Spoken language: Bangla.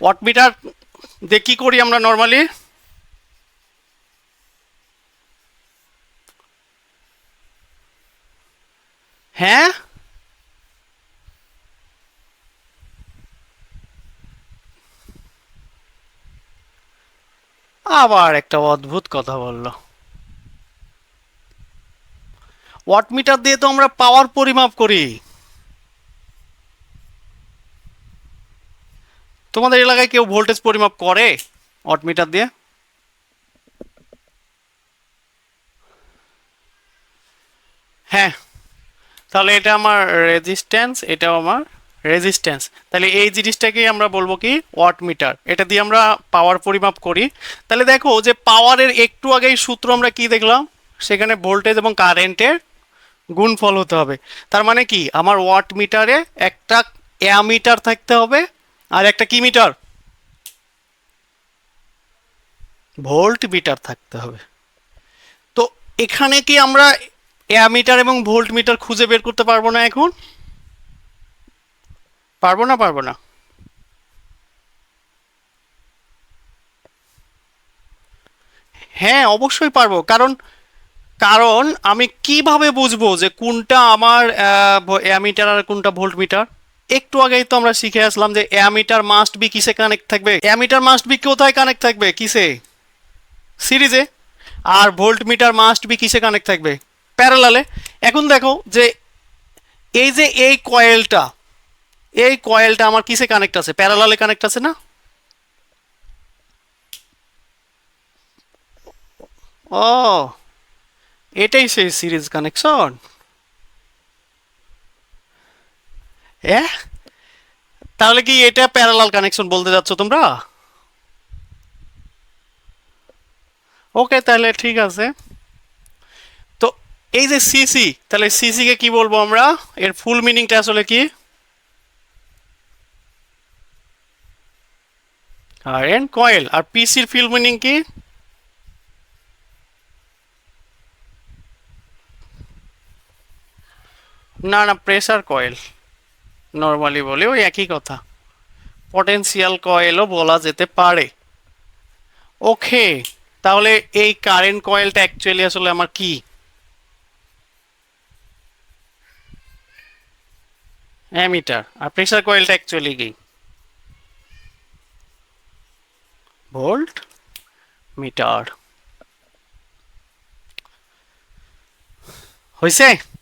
ওয়াট মিটার দিয়ে কি করি আমরা নর্মালি হ্যাঁ? আবার একটা অদ্ভুত কথা বলল। ওয়াট মিটার দিয়ে তো আমরা পাওয়ার পরিমাপ করি। তোমাদের এলাকায় কেউ ভোল্টেজ পরিমাপ করে ওয়াট মিটার দিয়ে? হ্যাঁ তাহলে এটা আমার রেজিস্ট্যান্স এটাও আমার রেজিস্ট্যান্স তাহলে এই জিনিসটাকেই আমরা বলব কি ওয়াট মিটার। এটা দিয়ে আমরা পাওয়ার পরিমাপ করি। তাহলে দেখো যে পাওয়ারের একটু আগেই সূত্র আমরা কি দেখলাম? সেখানে ভোল্টেজ এবং কারেন্টের গুণফল হতে হবে। তার মানে কি? আমার ওয়াট মিটারে একটা অ্যামিটার থাকতে হবে আর একটা কি মিটার? ভোল্ট মিটার থাকতে হবে। তো এখানে কি আমরা অ্যামিটার এবং ভোল্ট মিটার খুঁজে বের করতে পারব না এখন? পারব না পারব না। হ্যাঁ অবশ্যই পারব। কারণ কারণ আমি কীভাবে বুঝব যে কোনটা আমার অ্যামিটার আর কোনটা ভোল্ট মিটার? একটু আগেই তো আমরা শিখে আসলাম যে অ্যামিটার মাস্ট বি কিসে কানেক্ট থাকবে? অ্যামিটার মাস্ট বি কোথায় কানেক্ট থাকবে? কিসে? সিরিজে। আর ভোল্ট মিটার মাস্ট বি কিসে কানেক্ট থাকবে? প্যারালালে। এখন দেখো যে এই যে এই কয়েলটা এই কয়েলটা আমার কিসে কানেক্ট আছে? প্যারালালে কানেক্ট আছে না? ও, এটাই সেই সিরিজ কানেকশন তাহলে কি এটা প্যারালাল কানেকশন বলতে যাচ্ছ তোমরা? ওকে তাহলে ঠিক আছে। তো এই যে সিসি তাহলে সিসি কে কি বলব আমরা? এর ফুল মিনিংটা আসলে কি? আর এন কয়েল, আর পিসির ফুল মিনিং কি? না না প্রেসার কয়েল। নর্মালি বলে, ওই একই কথা। পটেনশিয়াল কয়েলও বলা যেতে পারে। ওকে, তাহলে এই কারেন্ট কয়েলটা অ্যাকচুয়ালি আসলে আমার কি? অ্যামিটার আর প্রেসার কয়েলটা অ্যাকচুয়ালি কি? ভোল্ট মিটার হয়েছে